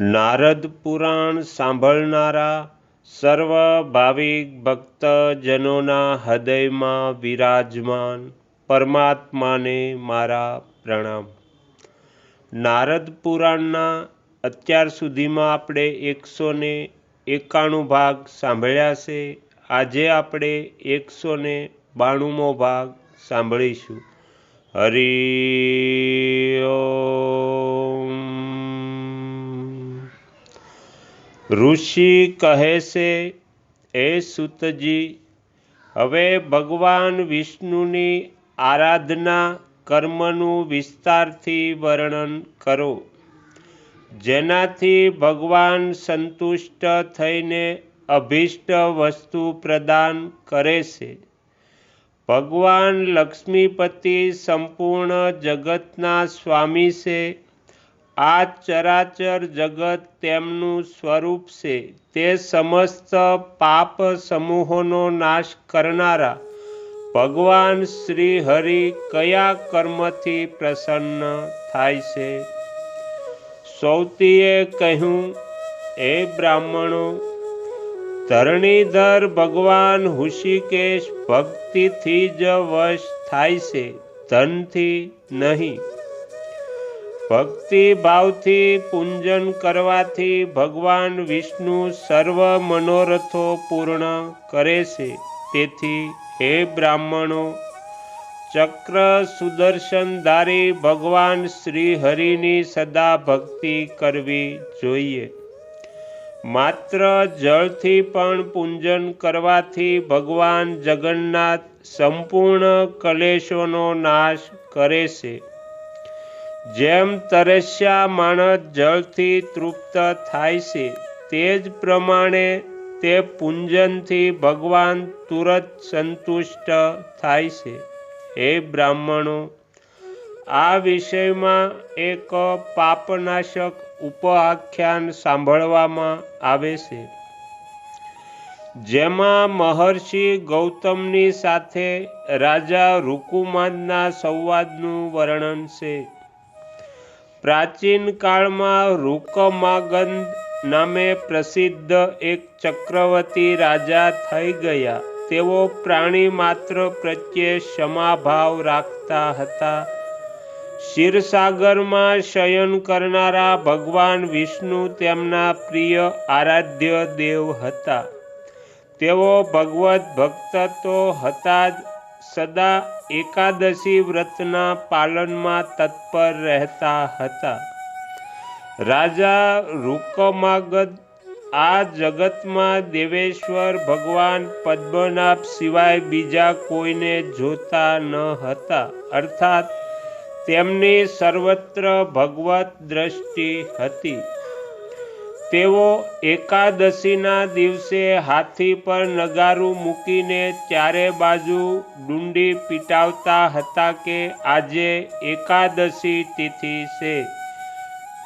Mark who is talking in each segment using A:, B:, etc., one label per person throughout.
A: નારદ પુરાણ સાંભળનારા સર્વ ભાવિક ભક્તજનોના હૃદયમાં વિરાજમાન પરમાત્માને મારા પ્રણામ. નારદ પુરાણના અત્યાર સુધીમાં આપણે એકસો ને એકાણું ભાગ સાંભળ્યા છે. આજે આપણે એકસો ને બાણુંમો ભાગ સાંભળીશું. હરિ ઋષિ કહે છે, એ સુતજી, હવે ભગવાન વિષ્ણુની આરાધના કર્મનું વિસ્તારથી વર્ણન કરો. જેનાથી ભગવાન સંતુષ્ટ થઈને અભિષ્ટ વસ્તુ પ્રદાન કરે છે. ભગવાન લક્ષ્મીપતિ સંપૂર્ણ જગતના સ્વામી છે. આ ચરાચર જગત તેમનું સ્વરૂપ છે. તે સમસ્ત પાપ સમૂહોનો નાશ કરનારા. ભગવાન શ્રી હરિ કયા કર્મથી પ્રસન્ન થાય છે? સૌતીએ કહ્યું, હે બ્રાહ્મણો, ધરણીધર ભગવાન હુષિકેશ ભક્તિથી જ વશ થાય છે. ધનથી નહીં. ભક્તિ ભાવથી પૂંજન કરવાથી ભગવાન વિષ્ણુ સર્વ મનોરથો પૂર્ણ કરે છે. તેથી હે બ્રાહ્મણો, ચક્ર સુદર્શનધારી ભગવાન શ્રી હરિની સદા ભક્તિ કરવી જોઈએ. માત્ર જળથી પણ પૂંજન કરવાથી ભગવાન જગન્નાથ સંપૂર્ણ કલેશોનો નાશ કરે છે. જેમ તરસ્યા માણસ જળથી તૃપ્ત થાય છે, તે જ પ્રમાણે તે પૂંજનથી ભગવાન તુરત સંતુષ્ટ થાય છે. હે બ્રાહ્મણો, આ વિષયમાં એક પાપનાશક ઉપઆખ્યાન સાંભળવામાં આવે છે. જેમાં મહર્ષિ ગૌતમની સાથે રાજા ઋકુમાનના સંવાદનું વર્ણન છે. પ્રાચીન કાળમાં રૂકમાગંધ નામે પ્રસિદ્ધ એક ચક્રવર્તી રાજા થઈ ગયા. તેઓ પ્રાણી માત્ર પ્રત્યે ક્ષમાભાવ રાખતા હતા. ક્ષીરસાગરમાં શયન કરનારા ભગવાન વિષ્ણુ તેમના પ્રિય આરાધ્ય દેવ હતા. તેઓ ભગવત ભક્ત તો હતા જ. સદા એકાદશી વ્રતના પાલનમાં તત્પર રહેતા હતા. રાજા રૂકમાગદ આ જગતમાં દેવેશ્વર ભગવાન પદ્મનાભ સિવાય બીજા કોઈને જોતા ન હતા. અર્થાત, તેમની સર્વત્ર ભગવત દ્રષ્ટિ હતી. તેઓ એકાદશીના દિવસે હાથી પર નગારું મૂકીને ચારે બાજુ ડુંડી પીટાવતા હતા કે આજે એકાદશી તિથિ છે.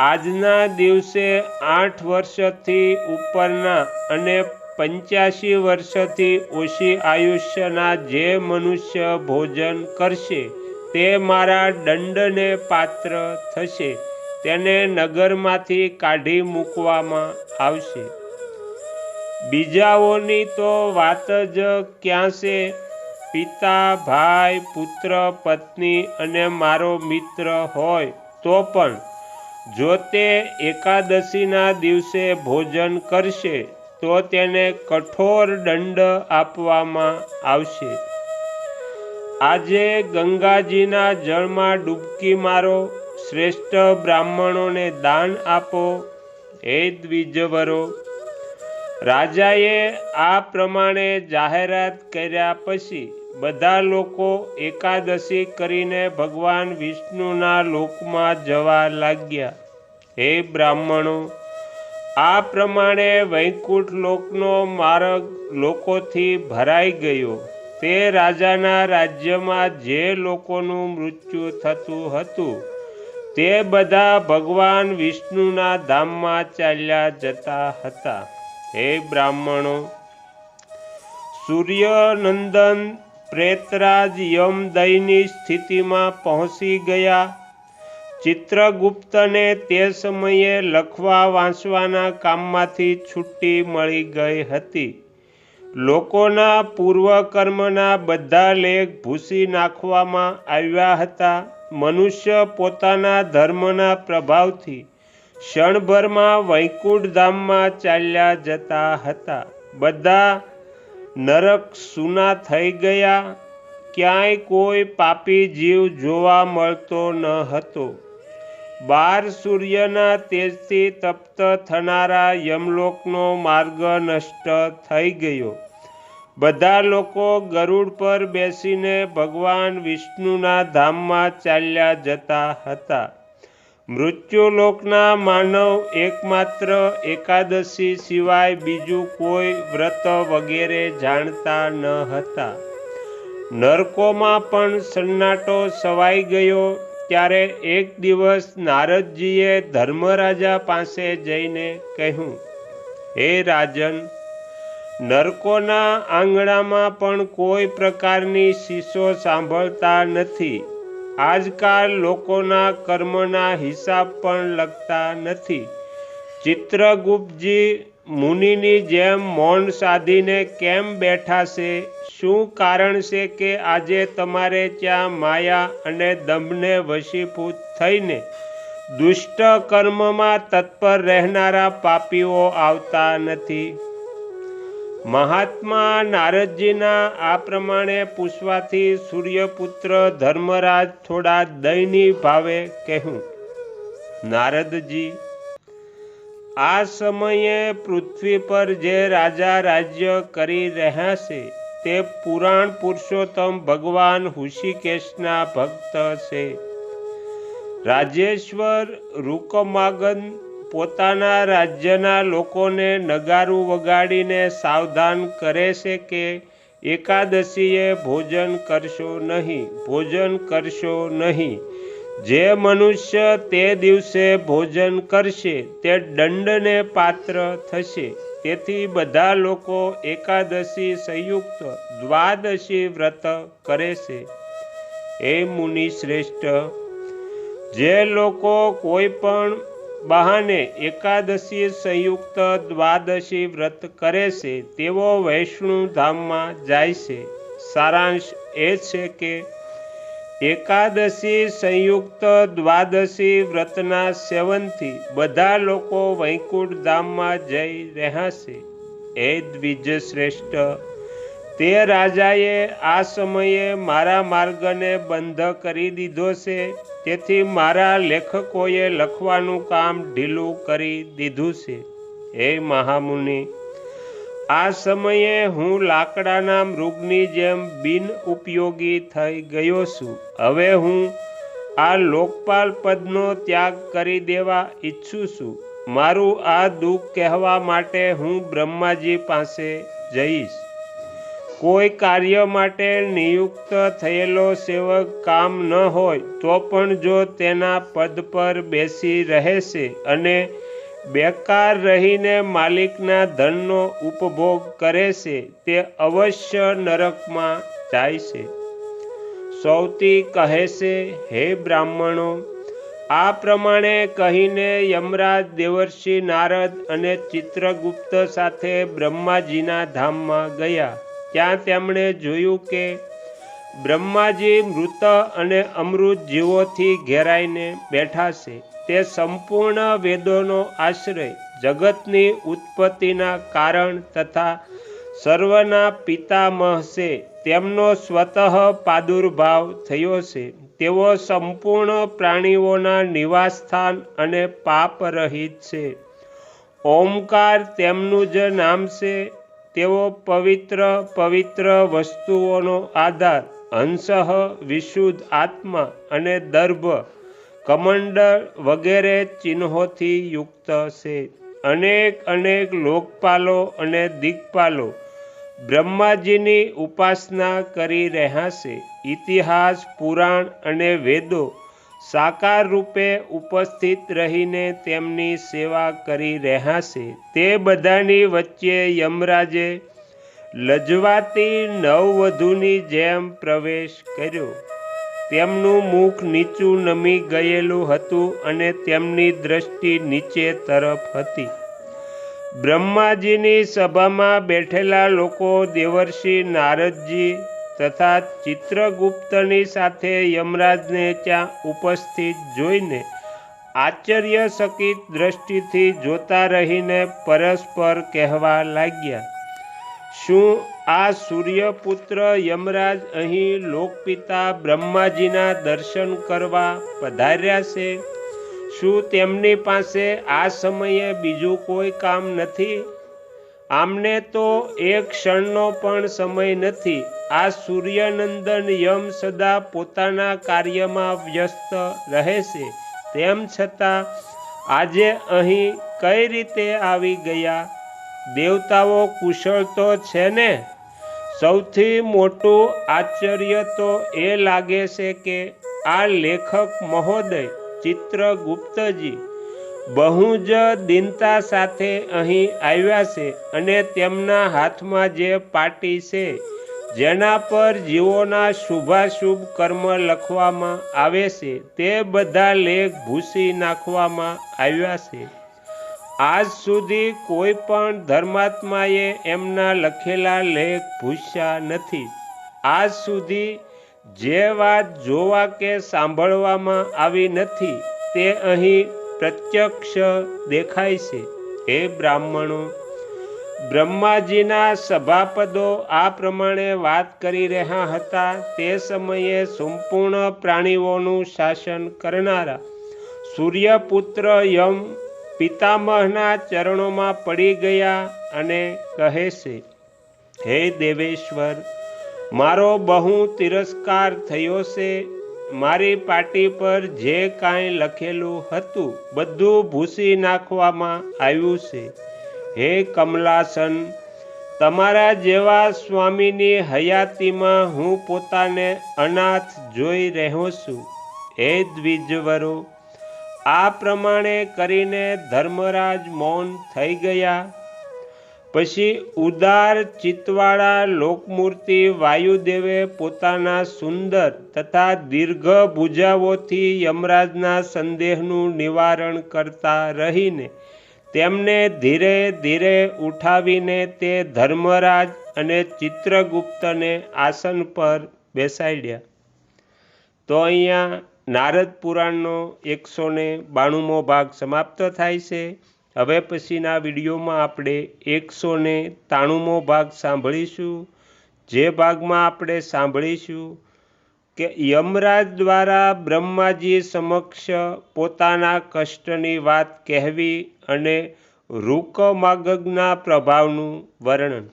A: આજના દિવસે આઠ વર્ષથી ઉપરના અને પંચ્યાસી વર્ષથી ઓછી આયુષ્યના જે મનુષ્ય ભોજન કરશે તે મારા દંડને પાત્ર થશે. તેને નગરમાંથી કાઢી મૂકવામાં આવશે. બીજાઓની તો વાત જ ક્યાં છે પિતા, ભાઈ, પુત્ર, પત્ની અને મારો મિત્ર હોય તો પણ જો તે એકાદશીના દિવસે ભોજન કરશે, તો તેને કઠોર દંડ આપવામાં આવશે. આજે ગંગાજીના જળમાં ડૂબકી મારો શ્રેષ્ઠ બ્રાહ્મણોને દાન આપો, હે દ્વિજવરો. રાજાએ આ પ્રમાણે જાહેરાત કર્યા પછી બધા લોકો એકાદશી કરીને ભગવાન વિષ્ણુના લોકમાં જવા લાગ્યા. હે બ્રાહ્મણો, આ પ્રમાણે વૈકુંઠ લોકનો માર્ગ લોકોથી ભરાઈ ગયો. તે રાજાના રાજ્યમાં જે લોકોનું મૃત્યુ થતું હતું તે બધા ભગવાન વિષ્ણુના ધામમાં ચાલ્યા જતા હતા. હે બ્રાહ્મણો, સૂર્યનંદન પ્રેતરાજ યમદયની સ્થિતિમાં પહોંચી ગયા. ચિત્રગુપ્તને તે સમયે લખવા વાંચવાના કામમાંથી છુટ્ટી મળી ગઈ હતી. લોકોના પૂર્વકર્મના બધા લેખ ભૂસી નાખવામાં આવ્યા હતા. મનુષ્ય પોતાના ધર્મના પ્રભાવથી ક્ષણભરમાં વૈકુંઠ ધામમાં ચાલ્યા જતા હતા. બધા નરક સૂના થઈ ગયા. ક્યાંય કોઈ પાપી જીવ જોવા મળતો ન હતો. બાર સૂર્યના તેજથી તપ્ત થનારા યમલોકનો માર્ગ નષ્ટ થઈ ગયો. બધા લોકો ગરુડ પર બેસીને ભગવાન વિષ્ણુના ધામમાં ચાલ્યા જતા હતા. મૃત્યુલોકના માનવ એકમાત્ર એકાદશી સિવાય બીજું કોઈ વ્રત વગેરે જાણતા ન હતા. નરકોમાં પણ સન્નાટો સવાઈ ગયો ત્યારે એક દિવસ નારદજીએ ધર્મરાજા પાસે જઈને કહ્યું, હે રાજન નરકોના આંગણામાં પણ કોઈ પ્રકારની શીશો સાંભળતા નથી. આજકાલ લોકોના કર્મના હિસાબ પણ લખતા નથી. ચિત્રગુપ્તજી મુનિની જેમ મૌન સાધીને કેમ બેઠા છે? શું કારણ છે કે આજે તમારે ત્યાં માયા અને દંભને વશીભૂત થઈને દુષ્ટ કર્મમાં તત્પર રહેનારા પાપીઓ આવતા નથી? મહાત્મા નારદજીના આ પ્રમાણે પૂછવાથી સૂર્યપુત્ર ધર્મરાજ થોડા દયની ભાવે કહ્યું નારદજી, આ સમયે પૃથ્વી પર જે રાજા રાજ્ય કરી રહ્યા છે, તે પુરાણ પુરુષોત્તમ ભગવાન હુષિકેશના ભક્ત છે. રાજેશ્વર રૂકમાગન પોતાના રાજ્યના લોકોને નગારું વગાડીને સાવધાન કરે છે કે એકાદશીએ ભોજન કરશો નહીં, ભોજન કરશો નહીં. જે મનુષ્ય તે દિવસે ભોજન કરશે, તે દંડને પાત્ર થશે. તેથી બધા લોકો એકાદશી સંયુક્ત દ્વાદશી વ્રત કરે છે. એ મુનિ શ્રેષ્ઠ જે લોકો કોઈ પણ બહાને એકાદશી સંયુક્ત દ્વાદશી વ્રત કરે છે તેઓ વૈષ્ણુ ધામમાં જાય છે. સારાંશ એ છે કે એકાદશી સંયુક્ત દ્વાદશી વ્રતના સેવનથી બધા લોકો વૈકુંઠ ધામમાં જઈ રહ્યા છે. એ દ્વિજ શ્રેષ્ઠ તે રાજાએ આ સમયે મારા માર્ગને બંધ કરી દીધો છે. તેથી મારા લેખકોએ લખવાનું કામ ઢીલું કરી દીધું છે. હે મહામુનિ, આ સમયે હું લાકડાના મૃગની જેમ બિન ઉપયોગી થઈ ગયો છું. હવે હું આ લોકપાલ પદનો ત્યાગ કરી દેવા ઈચ્છું છું. મારું આ દુઃખ કહેવા માટે હું બ્રહ્માજી પાસે જઈશ. કોઈ કાર્ય માટે નિયુક્ત થયેલો સેવક કામ ન હોય, તો પણ જો તેના પદ પર બેસી રહેશે અને બેકાર રહીને માલિકના ધનનો ઉપભોગ કરે છે, તે અવશ્ય નરકમાં જાય છે. સૌથી કહે છે, હે બ્રાહ્મણો, આ પ્રમાણે કહીને યમરાજ દેવર્ષિ નારદ અને ચિત્રગુપ્ત સાથે બ્રહ્માજીના ધામમાં ગયા. ત્યાં તેમણે જોયું કે બ્રહ્માજી મૃત અને અમૃત જીવોથી ઘેરાઈને બેઠા છે. તે સંપૂર્ણ વેદોનો આશ્રય જગતની ઉત્પત્તિના કારણ તથા સર્વના પિતામહ છે. તેમનો સ્વતઃ પ્રાદુર્ભાવ થયો છે. તેઓ સંપૂર્ણ પ્રાણીઓના નિવાસસ્થાન અને પાપ રહિત છે. ઓમકાર તેમનું જ નામ છે. તેઓ પવિત્ર પવિત્ર વસ્તુઓનો આધાર, હંસઃ, વિશુદ્ધ આત્મા અને દર્ભ, કમંડળ વગેરે ચિહ્નોથી યુક્ત છે. અનેક અનેક લોકપાલો અને દિગ્પાલો બ્રહ્માજીની ઉપાસના કરી રહ્યા છે. ઇતિહાસ, પુરાણ અને વેદો સાકાર રૂપે ઉપસ્થિત રહીને તેમની સેવા કરી રહ્યા છે તે બધાની વચ્ચે યમરાજે લજવાતી નવવધુની જેમ પ્રવેશ કર્યો. તેમનું મુખ નીચું નમી ગયેલું હતું અને તેમની દ્રષ્ટિ નીચે તરફ હતી. બ્રહ્માજીની સભામાં બેઠેલા લોકો દેવર્ષિ નારદજી તથા ચિત્રગુપ્તની સાથે યમરાજને ત્યાં ઉપસ્થિત જોઈને આશ્ચર્યચકિત દ્રષ્ટિથી જોતા રહીને પરસ્પર કહેવા લાગ્યા, શું આ સૂર્યપુત્ર યમરાજ અહીં લોકપિતા બ્રહ્માજીના દર્શન કરવા પધાર્યા છે? શું તેમની પાસે આ સમયે બીજું કોઈ કામ નથી? આમને તો એક ક્ષણનો પણ સમય નથી. આ સૂર્યનંદન યમ સદા પોતાના કાર્યમાં વ્યસ્ત રહે છે. તેમ છતાં, આજે અહીં કઈ રીતે આવી ગયા? દેવતાઓ કુશળ તો છે ને? સૌથી મોટું આશ્ચર્ય તો એ લાગે છે કે આ લેખક મહોદય ચિત્રગુપ્તજી બહુ જ દિનતા સાથે અહીં આવ્યા છે અને તેમના હાથમાં જે પાટી છે, જેના પર જીવોના શુભાશુભ કર્મ લખવામાં આવે છે, તે બધા લેખ ભૂસી નાખવામાં આવ્યા છે. આજ સુધી કોઈ પણ ધર્માત્માએ એમના લખેલા લેખ ભૂસ્યા નથી. આજ સુધી જે વાત જોવા કે સાંભળવામાં આવી નથી, તે અહીં પ્રત્યક્ષ દેખાય છે. હે બ્રાહ્મણો, બ્રહ્માજીના સભાપદો આ પ્રમાણે વાત કરી રહ્યા હતા તે સમયે સંપૂર્ણ પ્રાણીઓનું શાસન કરનારા સૂર્યપુત્ર યમ પિતામહના ચરણોમાં પડી ગયા અને કહે છે, હે દેવેશ્વર, મારો બહુ તિરસ્કાર થયો છે મારી પાટી પર જે કાંઈ લખેલું હતું, બધું ભૂસી નાખવામાં આવ્યું છે. હે કમલાસન, તમારા જેવા સ્વામીની હયાતીમાં હું પોતાને અનાથ જોઈ રહ્યો છું. હે દ્વિજવરો, આ પ્રમાણે કરીને ધર્મરાજ મૌન થઈ ગયા. પછી ઉદાર ચિત્તવાળા લોકમૂર્તિ વાયુદેવે પોતાના સુંદર તથા દીર્ઘ ભુજાઓથી યમરાજના સંદેહનું નિવારણ કરતા રહીને તેમને ધીરે ધીરે ઉઠાવીને તે ધર્મરાજ અને ચિત્રગુપ્તને આસન પર બેસાડ્યા. તો અહીંયા નારદ પુરાણનો એકસો ને બાણુંમો ભાગ સમાપ્ત થાય છે. હવે પછીના વિડીયોમાં આપણે એકસો ને તાણુંમો ભાગ સાંભળીશું. જે ભાગમાં આપણે સાંભળીશું કે યમરાજ દ્વારા બ્રહ્માજી સમક્ષ પોતાના કષ્ટની વાત કહેવી અને રૂકમાગગના પ્રભાવનું વર્ણન.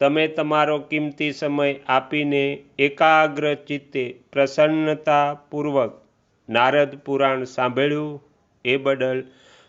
A: તમે તમારો કિંમતી સમય આપીને એકાગ્ર ચિત્તે પ્રસન્નતાપૂર્વક નારદ પુરાણ સાંભળ્યું. એ બદલ